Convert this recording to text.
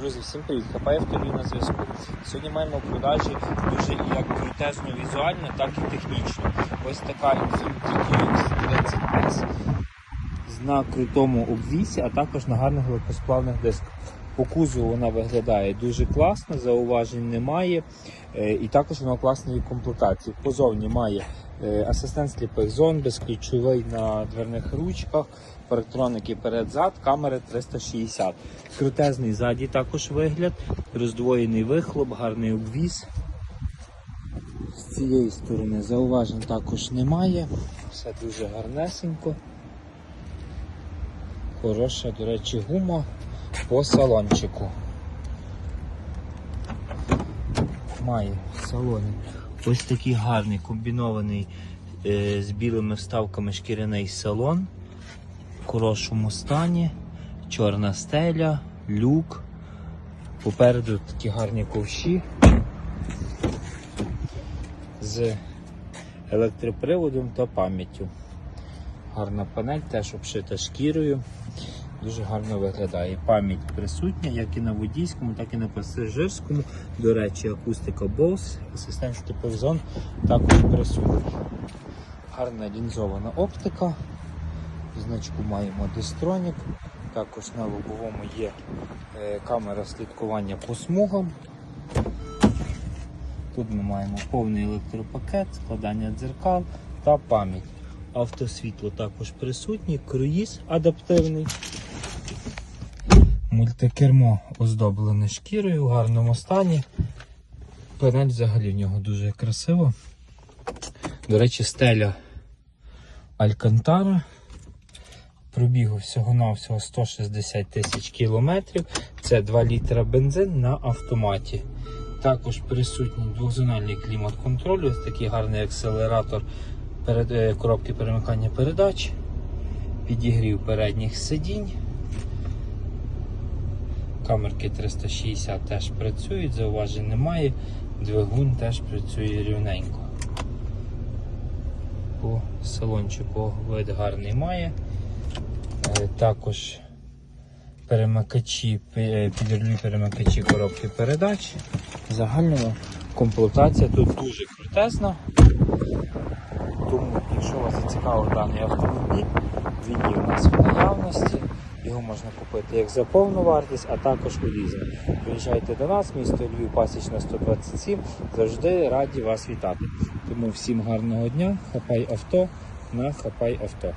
Друзі, всім привіт! Хапаєв тобі на зв'язку. Сьогодні маємо продажі дуже як крутезно візуально, так і технічно. Ось така Infiniti QX30S на крутому обвісі, а також на гарних легкосплавних дисках. По кузову вона виглядає дуже класно, зауважень немає. Е, І також вона класної комплектації. Позовні має асистент сліпих зон, безключовий на дверних ручках, парктроники перед-зад, камери 360. Крутезний ззаді також вигляд, роздвоєний вихлоп, гарний обвіз. З цієї сторони зауважень також немає. Все дуже гарнесенько. Хороша, до речі, гума по салончику. Має в салоні ось такий гарний комбінований е, з білими вставками шкіряний салон в хорошому стані, чорна стеля, люк. Попереду такі гарні ковші з електроприводом та пам'яттю. Гарна панель, теж обшита шкірою. Дуже гарно виглядає. Пам'ять присутня, як і на водійському, так і на пасажирському. До речі, акустика Bose, асистент сліпих зон також присутній. Гарна лінзована оптика. Значку маємо дистронік. Також на лобовому є е, камера слідкування по смугам. Тут ми маємо повний електропакет, складання дзеркал та пам'ять. Автосвітло також присутнє, круїз адаптивний. Мультикермо оздоблене шкірою в гарному стані. Панель взагалі в нього дуже красиво. До речі, стеля Алькантара. Пробігу всього-навсього 160 тисяч кілометрів. Це 2 літра бензин на автоматі. Також присутній двохзональний клімат-контроль, ось такий гарний акселератор е, коробки перемикання передач, підігрів передніх сидінь. Камерки 360 теж працюють, зауважень немає. Двигун теж працює рівненько. По салончику вид гарний має. Е, Також перемикачі, пі- підрульні перемикачі коробки передач. Загальнова комплектація тут дуже крутезна. Тому, якщо вас зацікавив даний автомобіль, він є у нас в наявності. Його можна купити як за повну вартість, а також у лізинг. Приїжджайте до нас, місто Львів, Пасічна 127. Завжди раді вас вітати. Тому всім гарного дня, хапай авто на хапай авто.